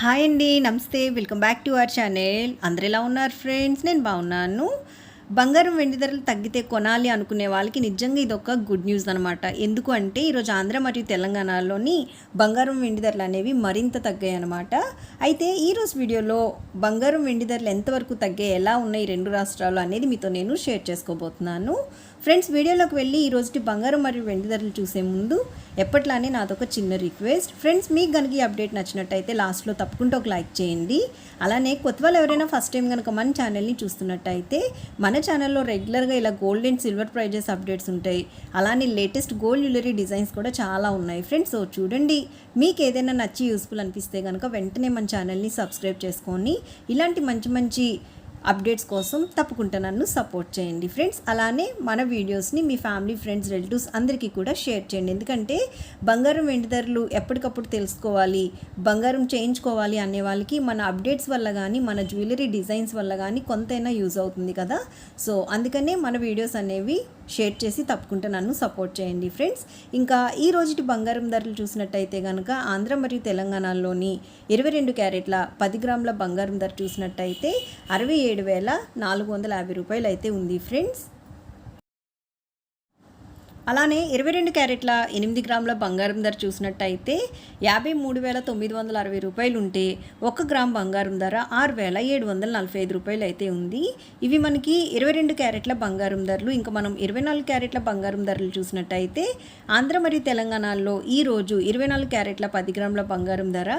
Hi అండి నమస్తే welcome back to our channel. అందరు ఎలా ఉన్నారు ఫ్రెండ్స్? నేను బాగున్నాను. బంగారం వెండి ధరలు తగ్గితే కొనాలి అనుకునే వాళ్ళకి నిజంగా ఇది ఒక గుడ్ న్యూస్ అనమాట ఎందుకు అంటే ఈరోజు ఆంధ్ర మరియు తెలంగాణలోని బంగారం వెండి ధరలు అనేవి మరింత తగ్గాయి అనమాట అయితే ఈరోజు వీడియోలో బంగారం వెండి ధరలు ఎంతవరకు తగ్గాయి ఎలా ఉన్నాయి రెండు రాష్ట్రాలు అనేది మీతో నేను షేర్ చేసుకోబోతున్నాను. ఫ్రెండ్స్ వీడియోలోకి వెళ్ళి ఈ బంగారం మరియు వెండి ధరలు చూసే ముందు ఎప్పట్లానే నాదొక చిన్న రిక్వెస్ట్. ఫ్రెండ్స్ మీకు కనుక ఈ అప్డేట్ నచ్చినట్టయితే లాస్ట్లో తప్పకుండా ఒక లైక్ చేయండి. అలానే కొత్త వాళ్ళు ఎవరైనా ఫస్ట్ టైం కనుక మన ఛానల్ని చూస్తున్నట్టయితే మన ఛానల్లో రెగ్యులర్గా ఇలా gold and silver prizes updates ఉంటాయి. అలానే లేటెస్ట్ గోల్డ్ జ్యువెలరీ డిజైన్స్ కూడా చాలా ఉన్నాయి. ఫ్రెండ్స్ సో చూడండి మీకు ఏదైనా నచ్చి యూస్ఫుల్ అనిపిస్తే కనుక వెంటనే మన ఛానల్ని సబ్స్క్రైబ్ చేసుకొని ఇలాంటి మంచి మంచి అప్డేట్స్ కోసం తప్పకుండా నన్ను సపోర్ట్ చేయండి ఫ్రెండ్స్. అలానే మన వీడియోస్ని మీ ఫ్యామిలీ ఫ్రెండ్స్ రిలేటివ్స్ అందరికీ కూడా షేర్ చేయండి. ఎందుకంటే బంగారం వెండి ధరలు ఎప్పటికప్పుడు తెలుసుకోవాలి బంగారం చేయించుకోవాలి అనే వాళ్ళకి మన అప్డేట్స్ వల్ల కానీ మన జ్యువెలరీ డిజైన్స్ వల్ల కానీ కొంతైనా యూజ్ అవుతుంది కదా. సో అందుకనే మన వీడియోస్ అనేవి షేర్ చేసి తప్పకుండా నన్ను సపోర్ట్ చేయండి ఫ్రెండ్స్. ఇంకా ఈ రోజుటి బంగారం ధరలు చూసినట్టయితే కనుక ఆంధ్ర మరియు తెలంగాణలోని ఇరవై రెండు క్యారెట్ల పది గ్రాముల బంగారం ధర చూసినట్టయితే అరవై ఏడు వేల నాలుగు వందల యాభై రూపాయలు అయితే ఉంది ఫ్రెండ్స్. అలానే ఇరవై రెండు క్యారెట్ల ఎనిమిది గ్రాముల బంగారం ధర చూసినట్టయితే యాభై మూడు వేల తొమ్మిది వందల అరవై రూపాయలు ఉంటే ఒక గ్రామ్ బంగారం ధర ఆరు వేల ఏడు వందల నలభై ఐదు రూపాయలు అయితే ఉంది. ఇవి మనకి ఇరవై రెండు క్యారెట్ల బంగారం ధరలు ఇంకా మనం ఇరవై నాలుగు క్యారెట్ల బంగారం ధరలు చూసినట్టయితే ఆంధ్ర మరియు తెలంగాణలో ఈ రోజు ఇరవై నాలుగు క్యారెట్ల పది గ్రాముల బంగారం ధర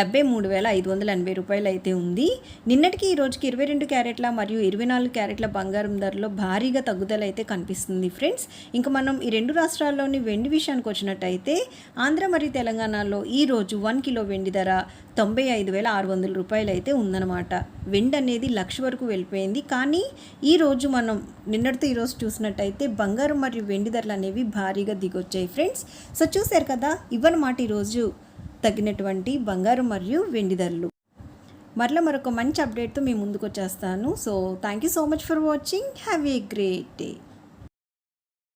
డెబ్బై మూడు వేల ఐదు వందల ఎనభై రూపాయలు అయితే ఉంది. నిన్నటికి ఈ రోజుకి ఇరవై రెండు క్యారెట్ల మరియు ఇరవై నాలుగు క్యారెట్ల బంగారం ధరలో భారీగా తగ్గుదల అయితే కనిపిస్తుంది ఫ్రెండ్స్. ఇంకా మనం రెండు రాష్ట్రాల్లోని వెండి విషయానికి వచ్చినట్టయితే ఆంధ్ర మరియు తెలంగాణలో ఈ రోజు వన్ కిలో వెండి ధర తొంభై ఐదు వేల ఆరు వందల రూపాయలు అయితే ఉందన్నమాట. వెండి అనేది లక్ష వరకు వెళ్ళిపోయింది. కానీ ఈ రోజు మనం నిన్నటితో ఈరోజు చూసినట్టయితే బంగారం మరియు వెండి ధరలు అనేవి భారీగా దిగొచ్చాయి ఫ్రెండ్స్. సో చూశారు కదా ఇవన్నమాట ఈరోజు తగినటువంటి బంగారం మరియు వెండి ధరలు. మరలా మరొక మంచి అప్డేట్తో మీ ముందుకు వచ్చేస్తాను. So thank you so much for watching. Have a great day.